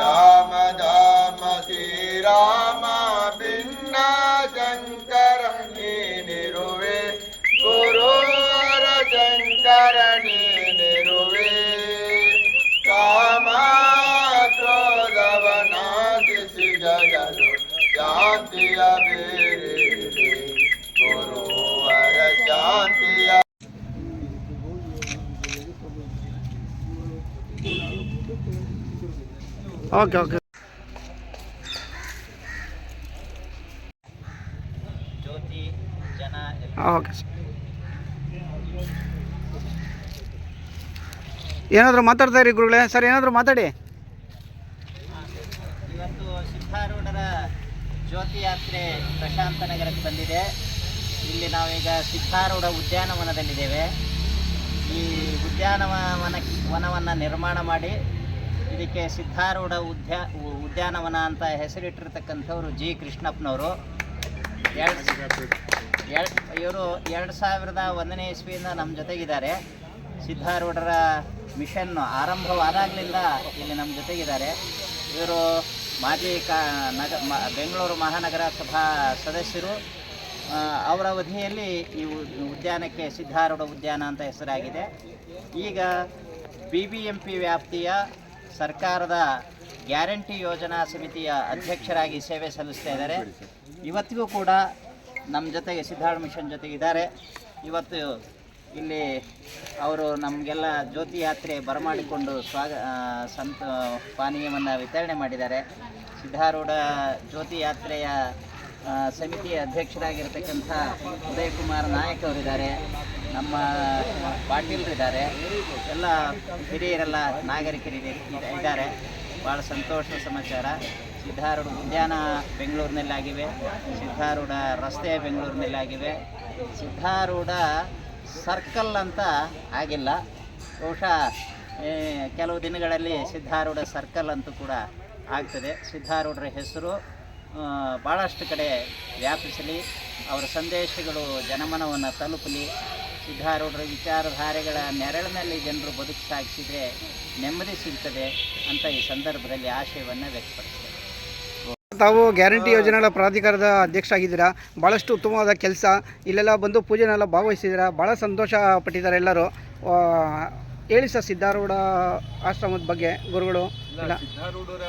God. Okay okay okay sir ಏನಾದರೂ ಮಾತಾಡ್ತಾ ಇರಿ ಗುರುಗಳೇ? ಸರ್, ಏನಾದರೂ ಮಾತಾಡಿ. ಇವತ್ತು ಸಿದ್ಧಾರೂಢರ ಜ್ಯೋತಿ ಯಾತ್ರೆ ಪ್ರಶಾಂತ ನಗರಕ್ಕೆ ಬಂದಿದೆ. ಇಲ್ಲಿ ನಾವೀಗ ಸಿದ್ಧಾರೂಢ ಉದ್ಯಾನವನದಲ್ಲಿದ್ದೇವೆ. ಈ ಉದ್ಯಾನವನ ವನವನ್ನು ನಿರ್ಮಾಣ ಮಾಡಿ ಇದಕ್ಕೆ ಸಿದ್ಧಾರೂಢ ಉದ್ಯಾ, ಉದ್ಯಾನವನ ಅಂತ ಹೆಸರಿಟ್ಟಿರ್ತಕ್ಕಂಥವ್ರು ಜಿ. ಕೃಷ್ಣಪ್ಪನವರು. ಎರಡು ಇವರು ಎರಡು ಸಾವಿರದ ಒಂದನೇ ಇಸ್ವಿಯಿಂದ ನಮ್ಮ ಜೊತೆಗಿದ್ದಾರೆ. ಸಿದ್ಧಾರೂಢರ ಮಿಷನ್ ಆರಂಭವಾದಾಗಲಿಂದ ಇಲ್ಲಿ ನಮ್ಮ ಜೊತೆಗಿದ್ದಾರೆ. ಇವರು ಮಾಜಿ ಕಾ, ನಗ, ಮ- ಬೆಂಗಳೂರು ಮಹಾನಗರ ಸಭಾ ಸದಸ್ಯರು. ಅವರ ಅವಧಿಯಲ್ಲಿ ಈ ಉದ್ಯಾನಕ್ಕೆ ಸಿದ್ಧಾರೂಢ ಉದ್ಯಾನ ಅಂತ ಹೆಸರಾಗಿದೆ. ಈಗ ಬಿ ಬಿ ಎಂ ಪಿ ವ್ಯಾಪ್ತಿಯ ಸರ್ಕಾರದ ಗ್ಯಾರಂಟಿ ಯೋಜನಾ ಸಮಿತಿಯ ಅಧ್ಯಕ್ಷರಾಗಿ ಸೇವೆ ಸಲ್ಲಿಸ್ತಾ ಇದ್ದಾರೆ. ಇವತ್ತಿಗೂ ಕೂಡ ನಮ್ಮ ಜೊತೆಗೆ ಸಿದ್ಧಾರ್ಥ ಮಿಷನ್ ಜೊತೆಗೆ ಇದ್ದಾರೆ. ಇವತ್ತು ಇಲ್ಲಿ ಅವರು ನಮಗೆಲ್ಲ ಜ್ಯೋತಿ ಯಾತ್ರೆ ಬರಮಾಡಿಕೊಂಡು ಸ್ವಾಗ ಸಂತ, ಪಾನೀಯವನ್ನು ವಿತರಣೆ ಮಾಡಿದ್ದಾರೆ. ಸಿದ್ಧಾರೂಢ ಜ್ಯೋತಿ ಯಾತ್ರೆಯ ಸಮಿತಿಯ ಅಧ್ಯಕ್ಷರಾಗಿರ್ತಕ್ಕಂಥ ಉದಯಕುಮಾರ್ ನಾಯಕ್ ಅವರಿದ್ದಾರೆ. ನಮ್ಮ ಪಾಟೀಲ್ರಿದ್ದಾರೆ. ಎಲ್ಲ ಹಿರಿಯರೆಲ್ಲ ನಾಗರಿಕರು ಇದ್ದಾರೆ. ಭಾಳ ಸಂತೋಷದ ಸಮಾಚಾರ. ಸಿದ್ಧಾರೂಢ ಉದ್ಯಾನ ಬೆಂಗಳೂರಿನಲ್ಲಾಗಿವೆ. ಸಿದ್ಧಾರೂಢ ರಸ್ತೆ ಬೆಂಗಳೂರಿನಲ್ಲಾಗಿವೆ. ಸಿದ್ಧಾರೂಢ ಸರ್ಕಲ್ ಅಂತ ಆಗಿಲ್ಲ. ಬಹುಶಃ ಕೆಲವು ದಿನಗಳಲ್ಲಿ ಸಿದ್ಧಾರೂಢ ಸರ್ಕಲ್ ಅಂತೂ ಕೂಡ ಆಗ್ತದೆ. ಸಿದ್ಧಾರೂಢರ ಹೆಸರು ಭಾಳಷ್ಟು ಕಡೆ ವ್ಯಾಪಿಸಲಿ. ಅವರ ಸಂದೇಶಗಳು ಜನಮನವನ್ನು ತಲುಪಲಿ. ಸಿದ್ಧಾರೂಢರ ವಿಚಾರಧಾರೆಗಳ ನೆರಳಿನಲ್ಲಿ ಜನರು ಬದುಕು ಸಾಗಿಸಿದರೆ ನೆಮ್ಮದಿ ಸಿಗ್ತದೆ ಅಂತ ಈ ಸಂದರ್ಭದಲ್ಲಿ ಆಶಯವನ್ನು ವ್ಯಕ್ತಪಡಿಸ್ತೇವೆ ತಾವು ಗ್ಯಾರಂಟಿ ಯೋಜನೆಗಳ ಪ್ರಾಧಿಕಾರದ ಅಧ್ಯಕ್ಷ ಆಗಿದ್ದೀರಾ? ಭಾಳಷ್ಟು ಉತ್ತಮವಾದ ಕೆಲಸ. ಇಲ್ಲೆಲ್ಲ ಬಂದು ಪೂಜೆನೆಲ್ಲ ಭಾಗವಹಿಸಿದ್ದೀರಾ? ಭಾಳ ಸಂತೋಷ ಪಟ್ಟಿದ್ದಾರೆ ಎಲ್ಲರೂ. ಹೇಳಿ ಸರ್ ಸಿದ್ಧಾರೂಢ ಆಶ್ರಮದ ಬಗ್ಗೆ ಗುರುಗಳು. ಸಿದ್ಧಾರೂಢರ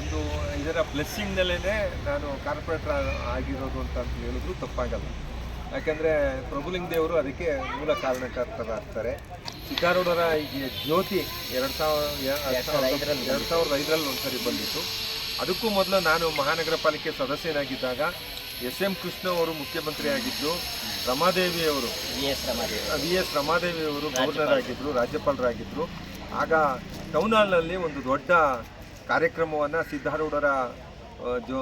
ಒಂದು ಇದರ ಬ್ಲೆಸ್ಸಿಂಗ್ನಲ್ಲೇ ನಾನು ಕಾರ್ಪೊರೇಟರ್ ಆಗಿರೋದು ಅಂತ ಅಂತ ಹೇಳಿದ್ರು ತಪ್ಪಾಗಲ್ಲ. ಯಾಕಂದರೆ ಪ್ರಭುಲಿಂಗ ದೇವರು ಅದಕ್ಕೆ ಮೂಲ ಕಾರಣಕರ್ತರಾಗ್ತಾರೆ. ಸಿದ್ಧಾರೂಢರ ಈ ಜ್ಯೋತಿ ಎರಡು ಸಾವಿರ ಎರಡು ಸಾವಿರದ ಐದರಲ್ಲಿ ಒಂದ್ಸರಿ ಬಂದಿತ್ತು. ಅದಕ್ಕೂ ಮೊದಲು ನಾನು ಮಹಾನಗರ ಪಾಲಿಕೆ ಸದಸ್ಯನಾಗಿದ್ದಾಗ ಎಸ್ ಎಂ ಕೃಷ್ಣ ಅವರು ಮುಖ್ಯಮಂತ್ರಿ ಆಗಿದ್ದು ರಮಾದೇವಿ ಅವರು V S Ramadevi. V S ರಮಾದೇವಿಯವರು governor ಆಗಿದ್ದರು ರಾಜ್ಯಪಾಲರಾಗಿದ್ದರು ಆಗ ಟೌನ್ ಹಾಲ್ನಲ್ಲಿ ಒಂದು ದೊಡ್ಡ ಕಾರ್ಯಕ್ರಮವನ್ನು ಸಿದ್ಧಾರೂಢರ ಜೋ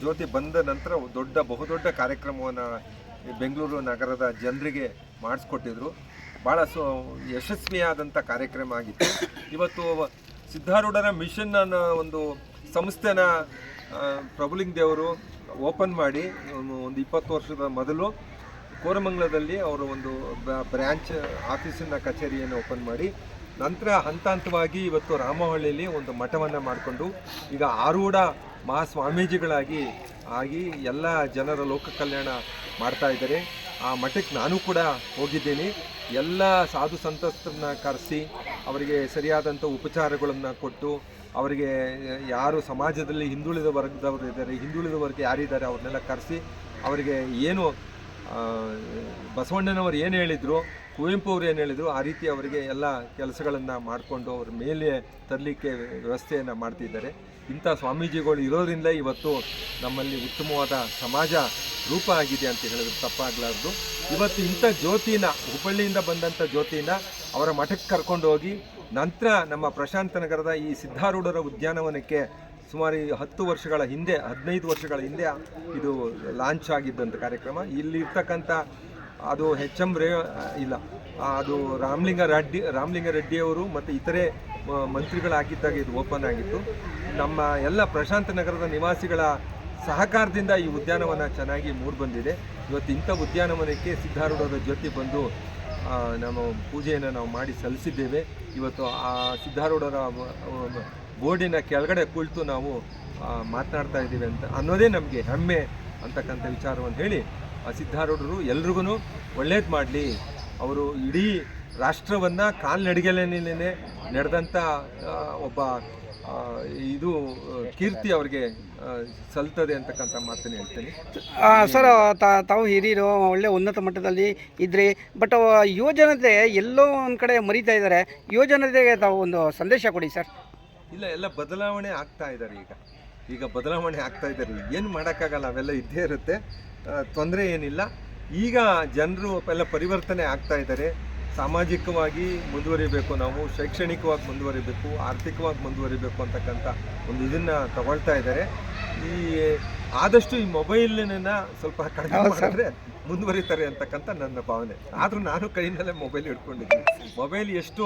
ಜ್ಯೋತಿ ಬಂದ ನಂತರ ದೊಡ್ಡ ಬಹುದೊಡ್ಡ ಕಾರ್ಯಕ್ರಮವನ್ನು ಬೆಂಗಳೂರು ನಗರದ ಜನರಿಗೆ ಮಾಡಿಸ್ಕೊಟ್ಟಿದ್ರು. ಭಾಳ ಸೊ ಯಶಸ್ವಿಯಾದಂಥ ಕಾರ್ಯಕ್ರಮ ಆಗಿತ್ತು. ಇವತ್ತು ಸಿದ್ಧಾರೂಢರ ಮಿಷನ್ ಅನ್ನೋ ಒಂದು ಸಂಸ್ಥೆನ ಪ್ರಭುಲಿಂಗ್ ದೇವರು ಓಪನ್ ಮಾಡಿ, ಒಂದು- ಒಂದು ಇಪ್ಪತ್ತು ವರ್ಷದ ಮೊದಲು ಕೋರಮಂಗಲದಲ್ಲಿ ಅವರು ಒಂದು ಬ್ರ್ಯಾಂಚ್ ಆಫೀಸಿನ ಕಚೇರಿಯನ್ನು ಓಪನ್ ಮಾಡಿ, ನಂತರ ಹಂತ ಹಂತವಾಗಿ ಇವತ್ತು ರಾಮಹಳ್ಳಿಯಲ್ಲಿ ಒಂದು ಮಠವನ್ನು ಮಾಡಿಕೊಂಡು, ಈಗ ಆರೂಢ ಮಹಾಸ್ವಾಮೀಜಿಗಳಾಗಿ ಆಗಿ ಎಲ್ಲ ಜನರ ಲೋಕ ಕಲ್ಯಾಣ ಮಾಡ್ತಾ ಇದ್ದಾರೆ. ಆ ಮಠಕ್ಕೆ ನಾನು ಕೂಡ ಹೋಗಿದ್ದೀನಿ. ಎಲ್ಲ ಸಾಧು ಸಂತಸ್ತರನ್ನ ಕರೆಸಿ ಅವರಿಗೆ ಸರಿಯಾದಂಥ ಉಪಚಾರಗಳನ್ನು ಕೊಟ್ಟು ಅವರಿಗೆ ಯಾರು ಸಮಾಜದಲ್ಲಿ ಹಿಂದುಳಿದ ವರ್ಗದವರು ಇದ್ದಾರೆ ಹಿಂದುಳಿದ ವರ್ಗ ಯಾರಿದ್ದಾರೆ ಅವ್ರನ್ನೆಲ್ಲ ಕರೆಸಿ ಅವರಿಗೆ ಏನು ಬಸವಣ್ಣನವರು ಏನು ಹೇಳಿದ್ರು ಕುವೆಂಪು ಅವರು ಏನು ಹೇಳಿದರು, ಆ ರೀತಿ ಅವರಿಗೆ ಎಲ್ಲ ಕೆಲಸಗಳನ್ನು ಮಾಡಿಕೊಂಡು ಅವ್ರ ಮೇಲೆ ತರಲಿಕ್ಕೆ ವ್ಯವಸ್ಥೆಯನ್ನು ಮಾಡ್ತಿದ್ದಾರೆ. ಇಂಥ ಸ್ವಾಮೀಜಿಗಳು ಇರೋದ್ರಿಂದ ಇವತ್ತು ನಮ್ಮಲ್ಲಿ ಉತ್ತಮವಾದ ಸಮಾಜ ರೂಪ ಆಗಿದೆ ಅಂತ ಹೇಳಿದ್ರು ತಪ್ಪಾಗಲಾರ್ದು. ಇವತ್ತು ಇಂಥ ಜ್ಯೋತಿನ, ಹುಬ್ಬಳ್ಳಿಯಿಂದ ಬಂದಂಥ ಜ್ಯೋತಿನ ಅವರ ಮಠಕ್ಕೆ ಕರ್ಕೊಂಡು ಹೋಗಿ, ನಂತರ ನಮ್ಮ ಪ್ರಶಾಂತ ನಗರದ ಈ ಸಿದ್ಧಾರೂಢರ ಉದ್ಯಾನವನಕ್ಕೆ ಸುಮಾರು ಹತ್ತು ವರ್ಷಗಳ ಹಿಂದೆ, ಹದಿನೈದು ವರ್ಷಗಳ ಹಿಂದೆ ಇದು ಲಾಂಚ್ ಆಗಿದ್ದಂಥ ಕಾರ್ಯಕ್ರಮ. ಇಲ್ಲಿ ಇರ್ತಕ್ಕಂಥ ಅದು ಹೆಚ್ ಎಂ ರೇ, ಇಲ್ಲ. ಅದು ರಾಮಲಿಂಗ ರೆಡ್ಡಿ, ರಾಮಲಿಂಗ ರೆಡ್ಡಿಯವರು ಮತ್ತು ಇತರೆ ಮಂತ್ರಿಗಳಾಗಿದ್ದಾಗ ಇದು ಓಪನ್ ಆಗಿತ್ತು. ನಮ್ಮ ಎಲ್ಲ ಪ್ರಶಾಂತ ನಗರದ ನಿವಾಸಿಗಳ ಸಹಕಾರದಿಂದ ಈ ಉದ್ಯಾನವನ ಚೆನ್ನಾಗಿ ಮೂಡಿಬಂದಿದೆ ಇವತ್ತು ಇಂಥ ಉದ್ಯಾನವನಕ್ಕೆ ಸಿದ್ಧಾರೂಢದ ಜೊತೆ ಬಂದು ನಾವು ಪೂಜೆಯನ್ನು ನಾವು ಮಾಡಿ ಸಲ್ಲಿಸಿದ್ದೇವೆ. ಇವತ್ತು ಆ ಸಿದ್ಧಾರೂಢರ ಬೋರ್ಡಿನ ಕೆಳಗಡೆ ಕುಳಿತು ನಾವು ಮಾತನಾಡ್ತಾ ಇದ್ದೀವಿ ಅಂತ ಅನ್ನೋದೇ ನಮಗೆ ಹೆಮ್ಮೆ ಅಂತಕ್ಕಂಥ ವಿಚಾರವನ್ನು ಹೇಳಿ ಸಿದ್ಧಾರೂಢರು ಎಲ್ರಿಗೂ ಒಳ್ಳೇದು ಮಾಡಲಿ. ಅವರು ಇಡೀ ರಾಷ್ಟ್ರವನ್ನು ಕಾಲ್ನಡಿಗೆಲೇನೇ ನಡೆದಂಥ ಒಬ್ಬ ಇದು ಕೀರ್ತಿ ಅವ್ರಿಗೆ ಸಲ್ತದೆ ಅಂತಕ್ಕಂಥ ಮಾತನ್ನು ಹೇಳ್ತೀನಿ. ಸರ್ ತಾವು ಹಿರಿಯರು ಒಳ್ಳೆ ಉನ್ನತ ಮಟ್ಟದಲ್ಲಿ ಇದ್ರಿ. ಬಟ್ ಯುವಜನತೆ ಎಲ್ಲೋ ಒಂದು ಕಡೆ ಮರಿತಾ ಇದ್ದಾರೆ ಯುವಜನತೆಗೆ ತಾವು ಒಂದು ಸಂದೇಶ ಕೊಡಿ ಸರ್. ಇಲ್ಲ ಎಲ್ಲ ಬದಲಾವಣೆ ಆಗ್ತಾ ಇದ್ದಾರೆ ಈಗ. ಈಗ ಬದಲಾವಣೆ ಆಗ್ತಾ ಇದ್ದಾರೆ ಏನು ಮಾಡೋಕ್ಕಾಗಲ್ಲ ಅವೆಲ್ಲ ಇದ್ದೇ ಇರುತ್ತೆ. ತೊಂದರೆ ಏನಿಲ್ಲ. ಈಗ ಜನರು ಎಲ್ಲ ಪರಿವರ್ತನೆ ಆಗ್ತಾ ಇದ್ದಾರೆ. ಸಾಮಾಜಿಕವಾಗಿ ಮುಂದುವರಿಬೇಕು ನಾವು ಶೈಕ್ಷಣಿಕವಾಗಿ ಮುಂದುವರಿಬೇಕು ಆರ್ಥಿಕವಾಗಿ ಮುಂದುವರಿಬೇಕು ಅಂತಕ್ಕಂಥ ಒಂದು ಇದನ್ನು ತಗೊಳ್ತಾ ಇದ್ದಾರೆ. ಈ ಆದಷ್ಟು ಈ ಮೊಬೈಲನ್ನ ಸ್ವಲ್ಪ ಕಡಿಮೆ ಮಾಡಿದ್ರೆ ಮುಂದುವರಿತಾರೆ ಅಂತಕ್ಕಂಥ ನನ್ನ ಭಾವನೆ. ಆದರೂ ನಾನು ಕೈಯಿಂದಲೇ ಮೊಬೈಲ್ ಹಿಡ್ಕೊಂಡಿದ್ದೀನಿ. ಮೊಬೈಲ್ ಎಷ್ಟು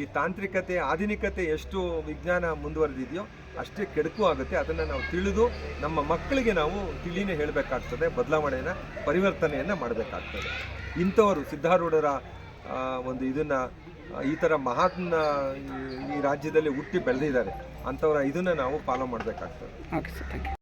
ಈ ತಾಂತ್ರಿಕತೆ ಆಧುನಿಕತೆ ಎಷ್ಟು ವಿಜ್ಞಾನ ಮುಂದುವರೆದಿದೆಯೋ ಅಷ್ಟೇ ಕೆಡಕು ಆಗುತ್ತೆ. ಅದನ್ನು ನಾವು ತಿಳಿದು ನಮ್ಮ ಮಕ್ಕಳಿಗೆ ನಾವು ತಿಳಿನೇ ಹೇಳಬೇಕಾಗ್ತದೆ. ಬದಲಾವಣೆಯನ್ನು, ಪರಿವರ್ತನೆಯನ್ನು ಮಾಡಬೇಕಾಗ್ತದೆ. ಇಂಥವರು, ಸಿದ್ಧಾರೂಢರ ಒಂದು ಇದನ್ನು, ಈ ಥರ ಮಹಾತ್ಮ, ಈ ರಾಜ್ಯದಲ್ಲಿ ಹುಟ್ಟಿ ಬೆಳೆದಿದ್ದಾರೆ. ಅಂಥವರ ಇದನ್ನು ನಾವು ಫಾಲೋ ಮಾಡಬೇಕಾಗ್ತದೆ. Okay sir thank you